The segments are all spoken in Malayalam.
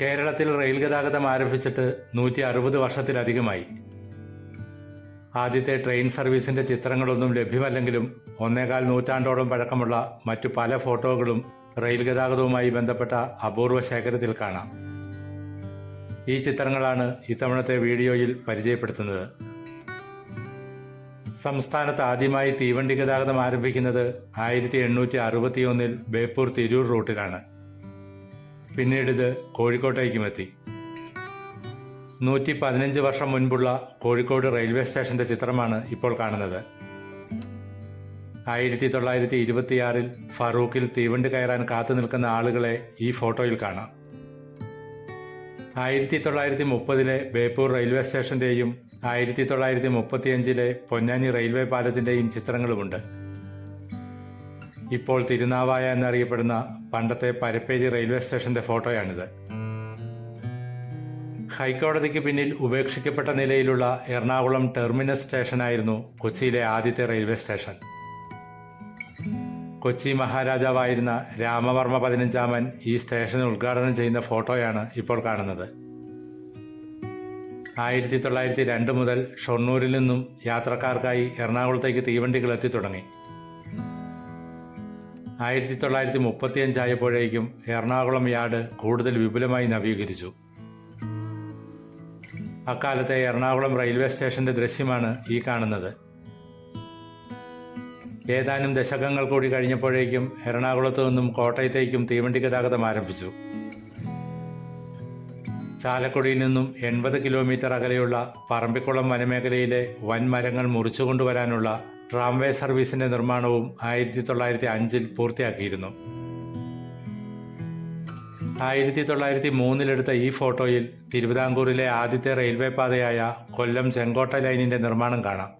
കേരളത്തിൽ റെയിൽ ഗതാഗതം ആരംഭിച്ചിട്ട് നൂറ്റി അറുപത് വർഷത്തിലധികമായി. ആദ്യത്തെ ട്രെയിൻ സർവീസിന്റെ ചിത്രങ്ങളൊന്നും ലഭ്യമല്ലെങ്കിലും ഒന്നേകാൽ നൂറ്റാണ്ടോളം പഴക്കമുള്ള മറ്റു പല ഫോട്ടോകളും റെയിൽ ഗതാഗതവുമായി ബന്ധപ്പെട്ട അപൂർവ ശേഖരത്തിൽ കാണാം. ഈ ചിത്രങ്ങളാണ് ഇത്തവണത്തെ വീഡിയോയിൽ പരിചയപ്പെടുത്തുന്നത്. സംസ്ഥാനത്ത് ആദ്യമായി തീവണ്ടി ഗതാഗതം ആരംഭിക്കുന്നത് ആയിരത്തി എണ്ണൂറ്റി അറുപത്തിയൊന്നിൽ ബേപ്പൂർ തിരൂർ റൂട്ടിലാണ്. പിന്നീട് ഇത് കോഴിക്കോട്ടേക്കുമെത്തി. നൂറ്റി പതിനഞ്ച് വർഷം മുൻപുള്ള കോഴിക്കോട് റെയിൽവേ സ്റ്റേഷന്റെ ചിത്രമാണ് ഇപ്പോൾ കാണുന്നത്. ആയിരത്തി തൊള്ളായിരത്തി ഇരുപത്തിയാറിൽ ഫറൂഖിൽ തീവണ്ടി കയറാൻ കാത്തു നിൽക്കുന്ന ആളുകളെ ഈ ഫോട്ടോയിൽ കാണാം. ആയിരത്തി തൊള്ളായിരത്തി മുപ്പതിലെ ബേപ്പൂർ റെയിൽവേ സ്റ്റേഷന്റെയും ആയിരത്തി തൊള്ളായിരത്തി മുപ്പത്തിയഞ്ചിലെ പൊന്നാനി റെയിൽവേ പാലത്തിന്റെയും ചിത്രങ്ങളുമുണ്ട്. ഇപ്പോൾ തിരുനാവായ എന്നറിയപ്പെടുന്ന പണ്ടത്തെ പരപ്പേരി റെയിൽവേ സ്റ്റേഷന്റെ ഫോട്ടോയാണിത്. ഹൈക്കോടതിക്ക് പിന്നിൽ ഉപേക്ഷിക്കപ്പെട്ട നിലയിലുള്ള എറണാകുളം ടെർമിനസ് സ്റ്റേഷനായിരുന്നു കൊച്ചിയിലെ ആദ്യത്തെ റെയിൽവേ സ്റ്റേഷൻ. കൊച്ചി മഹാരാജാവായിരുന്ന രാമവർമ്മ പതിനഞ്ചാമൻ ഈ സ്റ്റേഷൻ ഉദ്ഘാടനം ചെയ്യുന്ന ഫോട്ടോയാണ് ഇപ്പോൾ കാണുന്നത്. ആയിരത്തി തൊള്ളായിരത്തി രണ്ട് മുതൽ ഷൊർണൂരിൽ നിന്നും യാത്രക്കാർക്കായി എറണാകുളത്തേക്ക് തീവണ്ടികൾ എത്തിത്തുടങ്ങി. ആയിരത്തി തൊള്ളായിരത്തി മുപ്പത്തിയഞ്ചായപ്പോഴേക്കും എറണാകുളം യാർഡ് കൂടുതൽ വിപുലമായി നവീകരിച്ചു. അക്കാലത്തെ എറണാകുളം റെയിൽവേ സ്റ്റേഷന്റെ ദൃശ്യമാണ് ഈ കാണുന്നത്. ഏതാനും ദശകങ്ങൾ കൂടി കഴിഞ്ഞപ്പോഴേക്കും എറണാകുളത്തു നിന്നും കോട്ടയത്തേക്കും തീവണ്ടി ഗതാഗതം ആരംഭിച്ചു. ചാലക്കുടിയിൽ നിന്നും എൺപത് കിലോമീറ്റർ അകലെയുള്ള പറമ്പിക്കുളം വനമേഖലയിലെ വൻമരങ്ങൾ മുറിച്ചുകൊണ്ടുവരാനുള്ള ട്രാംവേ സർവീസിന്റെ നിർമ്മാണവും ആയിരത്തി തൊള്ളായിരത്തി അഞ്ചിൽ പൂർത്തിയാക്കിയിരുന്നു. ആയിരത്തി തൊള്ളായിരത്തി മൂന്നിലെടുത്ത ഈ ഫോട്ടോയിൽ തിരുവിതാംകൂറിലെ ആദ്യത്തെ റെയിൽവേ പാതയായ കൊല്ലം ചെങ്കോട്ട ലൈനിന്റെ നിർമ്മാണം കാണാം.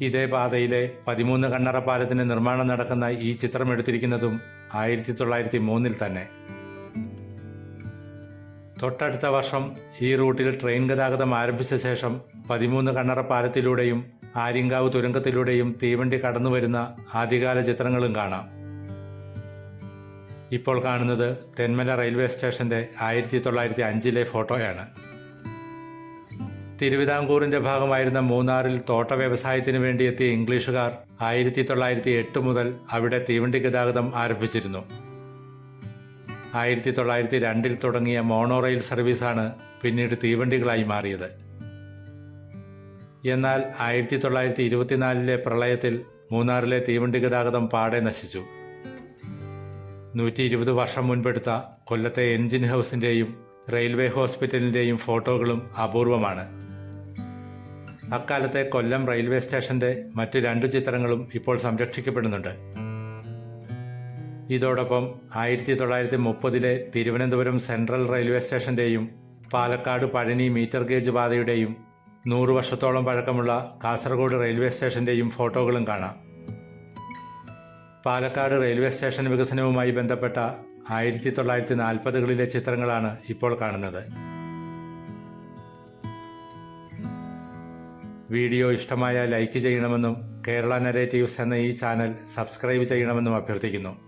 ഇതേ പാതയിലെ പതിമൂന്ന് കണ്ണറ പാലത്തിന്റെ നിർമ്മാണം നടക്കുന്ന ഈ ചിത്രം എടുത്തിരിക്കുന്നതും ആയിരത്തി തൊള്ളായിരത്തി മൂന്നിൽ തന്നെ. തൊട്ടടുത്ത വർഷം ഈ റൂട്ടിൽ ട്രെയിൻ ഗതാഗതം ആരംഭിച്ച ശേഷം പതിമൂന്ന് കണ്ണറ പാലത്തിലൂടെയും ആര്യങ്കാവ് തുരങ്കത്തിലൂടെയും തീവണ്ടി കടന്നു വരുന്ന ആദ്യകാല ചിത്രങ്ങളും കാണാം. ഇപ്പോൾ കാണുന്നത് തെന്മല റെയിൽവേ സ്റ്റേഷന്റെ ആയിരത്തി തൊള്ളായിരത്തി അഞ്ചിലെ ഫോട്ടോയാണ്. തിരുവിതാംകൂറിന്റെ ഭാഗമായിരുന്ന മൂന്നാറിൽ തോട്ട വ്യവസായത്തിന് വേണ്ടി എത്തിയ ഇംഗ്ലീഷുകാർ ആയിരത്തി തൊള്ളായിരത്തി എട്ട് മുതൽ അവിടെ തീവണ്ടി ഗതാഗതം ആരംഭിച്ചിരുന്നു. ആയിരത്തി തൊള്ളായിരത്തി രണ്ടിൽ തുടങ്ങിയ മോണോ റെയിൽ സർവീസാണ് പിന്നീട് തീവണ്ടികളായി മാറിയത്. എന്നാൽ ആയിരത്തി തൊള്ളായിരത്തി ഇരുപത്തിനാലിലെ പ്രളയത്തിൽ മൂന്നാറിലെ തീവണ്ടി ഗതാഗതം പാടെ നശിച്ചു. നൂറ്റി ഇരുപത് വർഷം മുൻപെടുത്ത കൊല്ലത്തെ എഞ്ചിൻ ഹൗസിന്റെയും റെയിൽവേ ഹോസ്പിറ്റലിന്റെയും ഫോട്ടോകളും അപൂർവമാണ്. അക്കാലത്തെ കൊല്ലം റെയിൽവേ സ്റ്റേഷന്റെ മറ്റു രണ്ട് ചിത്രങ്ങളും ഇപ്പോൾ സംരക്ഷിക്കപ്പെടുന്നുണ്ട്. ഇതോടൊപ്പം ആയിരത്തി തൊള്ളായിരത്തി മുപ്പതിലെ തിരുവനന്തപുരം സെൻട്രൽ റെയിൽവേ സ്റ്റേഷന്റെയും പാലക്കാട് പഴനി മീറ്റർ ഗേജ് പാതയുടെയും നൂറു വർഷത്തോളം പഴക്കമുള്ള കാസർഗോഡ് റെയിൽവേ സ്റ്റേഷന്റെയും ഫോട്ടോകളും കാണാം. പാലക്കാട് റെയിൽവേ സ്റ്റേഷൻ വികസനവുമായി ബന്ധപ്പെട്ട ആയിരത്തി തൊള്ളായിരത്തി നാൽപ്പതുകളിലെ ചിത്രങ്ങളാണ് ഇപ്പോൾ കാണുന്നത്. വീഡിയോ ഇഷ്ടമായ ലൈക്ക് ചെയ്യണമെന്നും കേരള നരേറ്റീവ്സ് എന്ന ഈ ചാനൽ സബ്സ്ക്രൈബ് ചെയ്യണമെന്നും അഭ്യർത്ഥിക്കുന്നു.